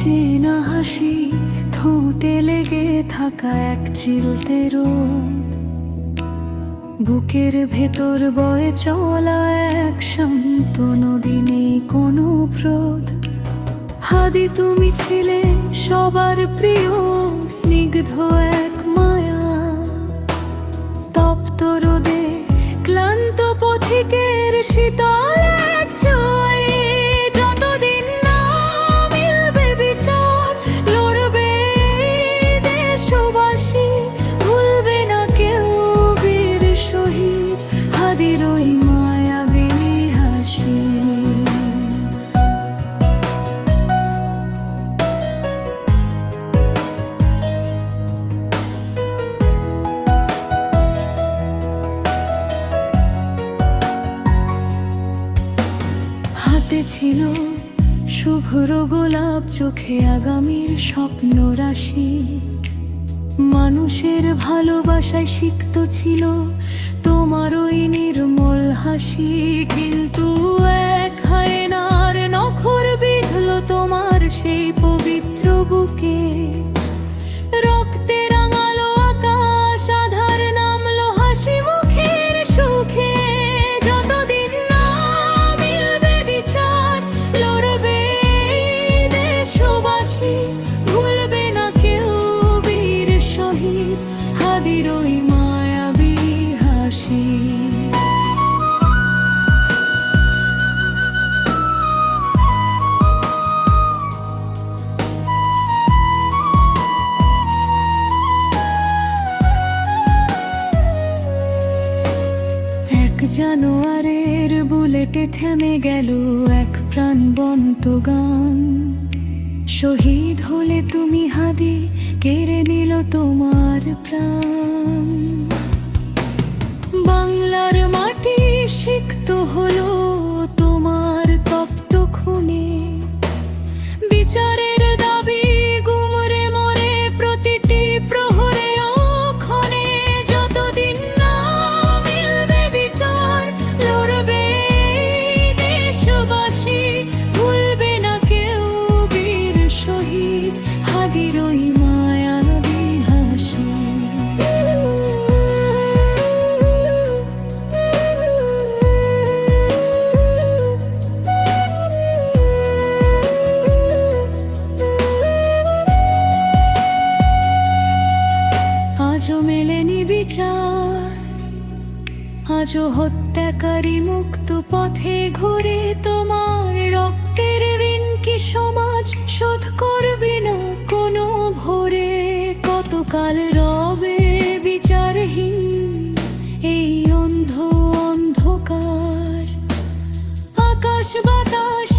চেনা হাসি, ঠোঁটে লেগে থাকা এক চিলতে রোদ। বুকের ভেতর বয়ে চলা এক শান্ত নদী নেই কোনো প্রোধ হাদি তুমি ছিলে সবার প্রিয়, স্নিগ্ধ এক মায়া। তপ্ত রোদে ক্লান্ত পথিকের শীতল ছিল শুভ্র গোলাপ চোখে আগামীর স্বপ্ন রাশি। মানুষের ভালোবাসায় সিক্ত ছিল তোমার ওই নির্মল হাসি, কিন্তু এক হয় নখর দেশবাসী ভুলবে না কেউ বীর শহীদ হাদির ওই মায়াবী হাসি। জানুয়ারের বুলেটে থেমে গেল এক প্রাণবন্ত গান। শহীদ হলে তুমি হাদি কেড়ে নিল তোমার প্রাণ। বাংলার মাটি আজও মেলেনি বিচার, আজও হত্যাকারী মুক্ত পথে ঘুরে তোমার রক্তের ঋণ কি সমাজ শোধ করবে না কোনো ভোরে? কতকাল রবে বিচারহীন এই অন্ধ অন্ধকার? আকাশ বাতাস